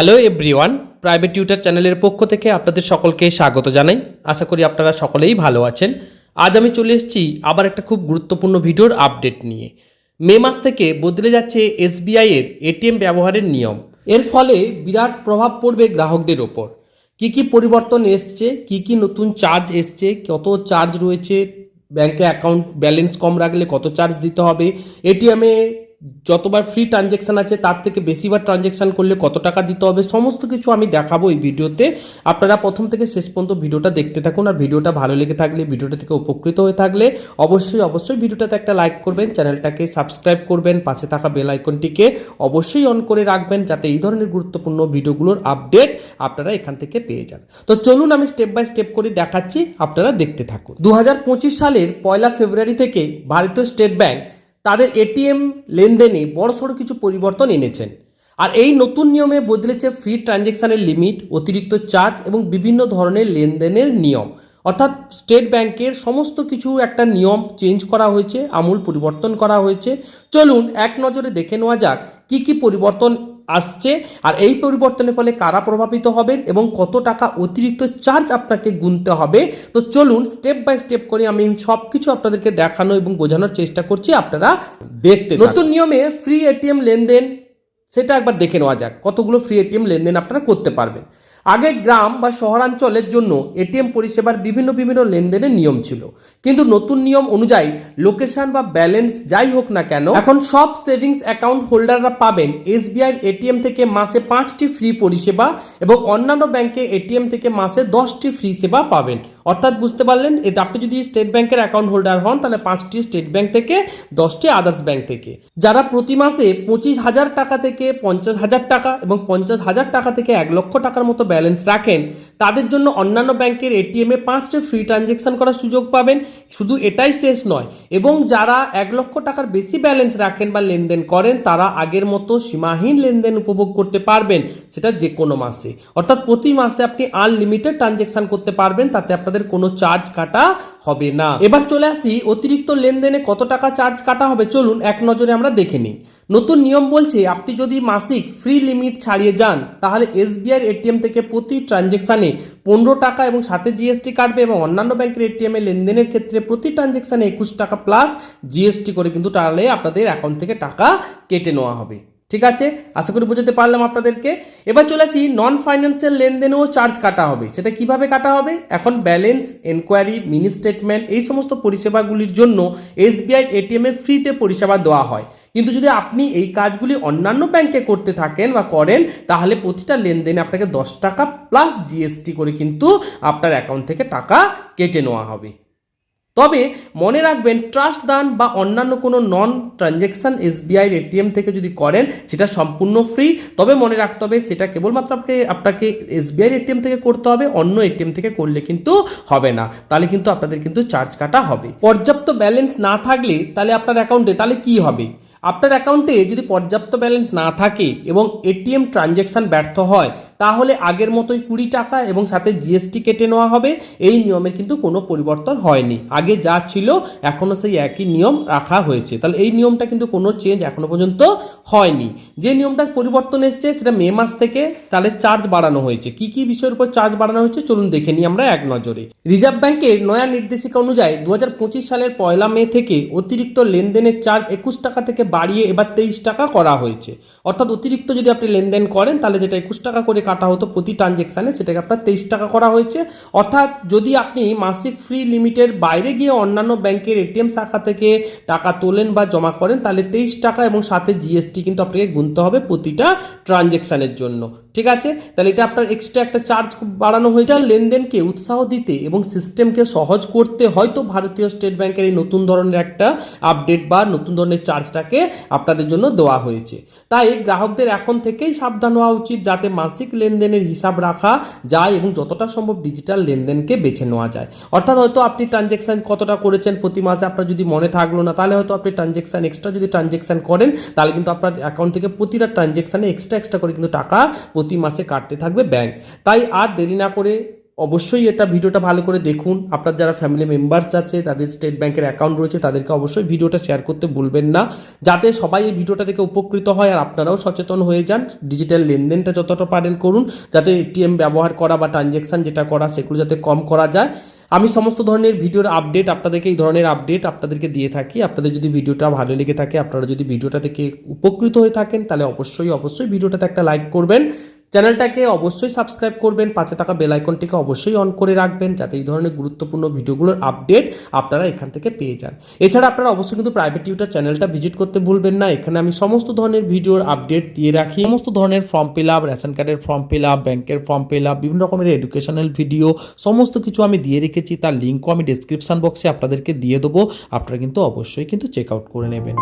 Hello everyone private tutor চ্যানেলের পক্ষ থেকে আপনাদের সকলকে স্বাগত জানাই। আশা করি আপনারা সকলেই ভালো আছেন। আজ আমি চলে এসেছি আবার একটা খুব গুরুত্বপূর্ণ ভিডিওর আপডেট নিয়ে। মে মাস থেকে বদলে যাচ্ছে এসবিআই এর এটিএম ব্যবহারের নিয়ম। এর ফলে বিরাট প্রভাব পড়বে গ্রাহকদের ওপর। কি কি পরিবর্তন এসছে, কি কি নতুন চার্জ এসছে, কত চার্জ রয়েছে ব্যাংকে অ্যাকাউন্ট ব্যালেন্স কম রাখলে কত চার্জ দিতে হবে এটিএমে যতবার ফ্রি ট্রানজ্যাকশান আছে, তার থেকে বেশিবার ট্রানজ্যাকশান করলে কত টাকা দিতে হবে, সমস্ত কিছু আমি দেখাবো এই ভিডিওতে। আপনারা প্রথম থেকে শেষ পর্যন্ত ভিডিওটা দেখতে থাকুন আর ভিডিওটা ভালো লেগে থাকলে, ভিডিওটা থেকে উপকৃত হয়ে থাকলে অবশ্যই অবশ্যই ভিডিওটাতে একটা লাইক করবেন, চ্যানেলটাকে সাবস্ক্রাইব করবেন, পাশে থাকা বেল আইকনটিকে অবশ্যই অন করে রাখবেন যাতে এই ধরনের গুরুত্বপূর্ণ ভিডিওগুলোর আপডেট আপনারা এখান থেকে পেয়ে যান। তো চলুন আমি স্টেপ বাই স্টেপ করে দেখাচ্ছি, আপনারা দেখতে থাকুন। দু হাজার পঁচিশ সালের পয়লা ফেব্রুয়ারি থেকে ভারতীয় স্টেট ব্যাংক তাদের এটিএম লেনদেনে বড়সড় কিছু পরিবর্তন এনেছেন। আর এই নতুন নিয়মে বদলেছে ফ্রি ট্রানজ্যাকশানের লিমিট অতিরিক্ত চার্জ এবং বিভিন্ন ধরনের লেনদেনের নিয়ম। অর্থাৎ স্টেট ব্যাংকের সমস্ত কিছু একটা নিয়ম চেঞ্জ করা হয়েছে, আমূল পরিবর্তন করা হয়েছে। চলুন এক নজরে দেখে নেওয়া যাক কি কি পরিবর্তন আসছে। আর এই পরিবর্তনের ফলে কারা প্রভাবিত হবেন এবং কত টাকা অতিরিক্ত চার্জ আপনাকে গুনতে হবে? তো চলুন স্টেপ বাই স্টেপ করে আমি সব কিছু আপনাদেরকে দেখানো এবং বোঝানোর চেষ্টা করছি। আপনারা দেখতে নতুন নিয়মে ফ্রি এটিএম লেনদেন সেটা একবার দেখে নেওয়া যাক। কতগুলো ফ্রি এটিএম লেনদেন আপনারা করতে পারবেন। আগে গ্রাম বা শহরাঞ্চলের জন্য এটিএম পরিষেবার বিভিন্ন বিভিন্ন লেনদেনের নিয়ম ছিল। কিন্তু নতুন নিয়ম অনুযায়ী লোকেশন বা ব্যালেন্স যাই হোক না কেন, এখন সব সেভিংস অ্যাকাউন্ট হোল্ডাররা পাবেন এসবিআই এটিএম থেকে মাসে পাঁচটি ফ্রি পরিষেবা এবং অন্যান্য ব্যাংকে এটিএম থেকে মাসে দশটি ফ্রি সেবা পাবেন। অর্থাৎ বুঝতে পারলেন আপনি যদি স্টেট ব্যাংকের অ্যাকাউন্ট হোল্ডার হন, তাহলে পাঁচটি স্টেট ব্যাংক থেকে, দশটি আদার্স ব্যাংক থেকে। যারা প্রতি মাসে পঁচিশ হাজার টাকা থেকে পঞ্চাশ হাজার টাকা এবং পঞ্চাশ হাজার টাকা থেকে এক লক্ষ টাকার মতো ব্যালেন্স রাখেন তাদের জন্য অন্যান্য ব্যাংকের এটিএমে পাঁচটা ফ্রি ট্রানজ্যাকশান করার সুযোগ পাবেন। শুধু এটাই শেষ নয়, এবং যারা এক লক্ষ টাকার বেশি ব্যালেন্স রাখেন বা লেনদেন করেন, তারা আগের মতো সীমাহীন লেনদেন উপভোগ করতে পারবেন, সেটা যে কোনো মাসে। অর্থাৎ প্রতি মাসে আপনি আনলিমিটেড ট্রানজ্যাকশান করতে পারবেন, তাতে আপনাদের কোনো চার্জ কাটা হবে না। এবার চলে আসি, অতিরিক্ত লেনদেনে কত টাকা চার্জ কাটা হবে? চলুন এক নজরে আমরা দেখে নিই। নতুন নিয়ম বলছে, আপনি যদি মাসিক ফ্রি লিমিট ছাড়িয়ে যান, তাহলে এসবিআই এটিএম থেকে প্রতি ট্রানজ্যাকশানে পনেরো টাকা এবং সাথে জিএসটি কাটবে এবং অন্যান্য ব্যাংকের এটিএম লেনদেনের ক্ষেত্রে প্রতি ট্রানজ্যাকশানে একুশ টাকা প্লাস জিএসটি করে কিন্তু তাহলে আপনাদের অ্যাকাউন্ট থেকে টাকা কেটে নেওয়া হবে। ঠিক আছে? আশা করি বোঝাতে পারলাম আপনাদেরকে। এবার চলে আসি নন ফাইন্যান্সিয়াল লেনদেনেও চার্জ কাটা হবে। সেটা কীভাবে কাটা হবে? এখন ব্যালেন্স এনকোয়ারি মিনি স্টেটমেন্ট এই সমস্ত পরিষেবাগুলির জন্য এসবিআই এটিএমে ফ্রিতে পরিষেবা দেওয়া হয়। কিন্তু যদি আপনি এই কাজগুলি অন্যান্য ব্যাংকে করতে থাকেন বা করেন, তাহলে প্রতিটা লেনদেনে আপনাকে দশ টাকা প্লাস জিএসটি করে কিন্তু আপনার অ্যাকাউন্ট থেকে টাকা কেটে নেওয়া হবে। তবে মনে রাখবেন ট্রাস্ট দান বা অন্যান্য কোনো নন ট্রানজ্যাকশান এসবিআইয়ের এটিএম থেকে যদি করেন, সেটা সম্পূর্ণ ফ্রি তবে মনে রাখতে হবে, সেটা কেবলমাত্র আপনাকে আপনাকে এসবিআইয়ের এটিএম থেকে করতে হবে, অন্য এটিএম থেকে করলে কিন্তু হবে না। তাহলে কিন্তু আপনাদের কিন্তু চার্জ কাটা হবে। পর্যাপ্ত ব্যালেন্স না থাকলে তাহলে আপনার অ্যাকাউন্টে তাহলে কি হবে? আপনার অ্যাকাউন্টে যদি পর্যাপ্ত ব্যালেন্স না থাকে এবং এটিএম ট্রানজ্যাকশান ব্যর্থ হয়, তাহলে আগের মতোই কুড়ি টাকা এবং সাথে জিএসটি কেটে নেওয়া হবে। এই নিয়মের কিন্তু কোনো পরিবর্তন হয়নি। আগে যা ছিল, এখনও সেই একই নিয়ম রাখা হয়েছে। তাহলে এই নিয়মটা কিন্তু কোনো চেঞ্জ এখনও পর্যন্ত হয়নি। যে নিয়মটা পরিবর্তন এসছে, সেটা মে মাস থেকে তাহলে চার্জ বাড়ানো হয়েছে। কি কি বিষয়ের উপর চার্জ বাড়ানো হয়েছে, চলুন দেখে নিই আমরা এক নজরে। রিজার্ভ ব্যাংকের নয়া নির্দেশিকা অনুযায়ী দু হাজার পঁচিশ সালের পয়লা মে থেকে অতিরিক্ত লেনদেনের চার্জ একুশ টাকা থেকে বাড়িয়ে এবার তেইশ টাকা করা হয়েছে। অর্থাৎ অতিরিক্ত যদি আপনি লেনদেন করেন, তাহলে যেটা একুশ টাকা করে কাটা হতো প্রতি ট্রানজ্যাকশানে সেটাকে আপনার তেইশ টাকা করা হয়েছে। অর্থাৎ যদি আপনি মাসিক ফ্রি লিমিটের বাইরে গিয়ে অন্যান্য ব্যাংকের এটিএম শাখা থেকে টাকা তোলেন বা জমা করেন, তাহলে তেইশ টাকা এবং সাথে জিএসটি কিন্তু আপনাকে গুনতে হবে প্রতিটা ট্রানজ্যাকশানের জন্য। ঠিক আছে? তাহলে এটা আপনার এক্সট্রা একটা চার্জ বাড়ানো হয়েছে। লেনদেনকে উৎসাহ দিতে এবং সিস্টেমকে সহজ করতে হয়তো ভারতীয় স্টেট ব্যাংকের এই নতুন ধরনের একটা আপডেট বা নতুন ধরনের চার্জটাকে আপনাদের জন্য দেওয়া হয়েছে। তাই গ্রাহকদের এখন থেকেই সাবধান হওয়া উচিত যাতে মাসিক লেনদেনের হিসাব রাখা যায় এবং যতটা সম্ভব ডিজিটাল লেনদেনকে বেছে নেওয়া যায়। অর্থাৎ হয়তো আপনি ট্রানজ্যাকশান কতটা করেছেন প্রতি মাসে আপনার যদি মনে থাকল না, তাহলে হয়তো আপনি ট্রানজ্যাকশান এক্সট্রা যদি ট্রানজ্যাকশান করেন, তাহলে কিন্তু আপনার অ্যাকাউন্ট থেকে প্রতিটা ট্রানজ্যাকশানে এক্সট্রা এক্সট্রা করে কিন্তু টাকা প্রতি মাসে কাটতে থাকবে ব্যাংক তাই আর দেরি না করে অবশ্যই এটা ভিডিওটা ভালো করে দেখুন। আপনার যারা ফ্যামিলি মেম্বার্স আছে, তাদের স্টেট ব্যাংকের অ্যাকাউন্ট রয়েছে, তাদেরকে অবশ্যই ভিডিওটা শেয়ার করতে ভুলবেন না। যাতে সবাই এই ভিডিওটা থেকে উপকৃত হয়, আর আপনারাও সচেতন হয়ে যান। ডিজিটাল লেনদেনটা যতটা পারেন করুন, যাতে এটিএম ব্যবহার করা বা ট্রানজ্যাকশান যেটা করা, সেগুলো যাতে কম করা যায়। আমি সমস্ত ধরনের ভিডিওর আপডেট আপনাদেরকে, এই ধরনের আপডেট আপনাদেরকে দিয়ে থাকি। আপনাদের যদি ভিডিওটা ভালো লেগে থাকে, আপনারা যদি ভিডিওটা থেকে উপকৃত হয়ে থাকেন, তাহলে অবশ্যই অবশ্যই ভিডিওটাতে একটা লাইক করবেন। চ্যানেলটাকে অবশ্যই সাবস্ক্রাইব করবেন, পাশে থাকা বেল আইকনটিকে অবশ্যই অন করে রাখবেন যাতে এই ধরনের গুরুত্বপূর্ণ ভিডিওগুলোর আপডেট আপনারা এখান থেকে পেয়ে যান। এছাড়া আপনারা অবশ্যই কিন্তু প্রাইভেট টিউটার চ্যানেলটা ভিজিট করতে ভুলবেন না। এখানে আমি সমস্ত ধরনের ভিডিওর আপডেট দিয়ে রাখি। সমস্ত ধরনের ফর্ম ফিল আপ রেশন কার্ডের ফর্ম ফিল আপ ব্যাংকের ফর্ম ফিল আপ বিভিন্ন রকমের এডুকেশনাল ভিডিও সমস্ত কিছু আমি দিয়ে রেখেছি। তার লিঙ্কও আমি ডিসক্রিপশন বক্সে আপনাদেরকে দিয়ে দেবো। আপনারা কিন্তু অবশ্যই কিন্তু চেক আউট করে নেবেন।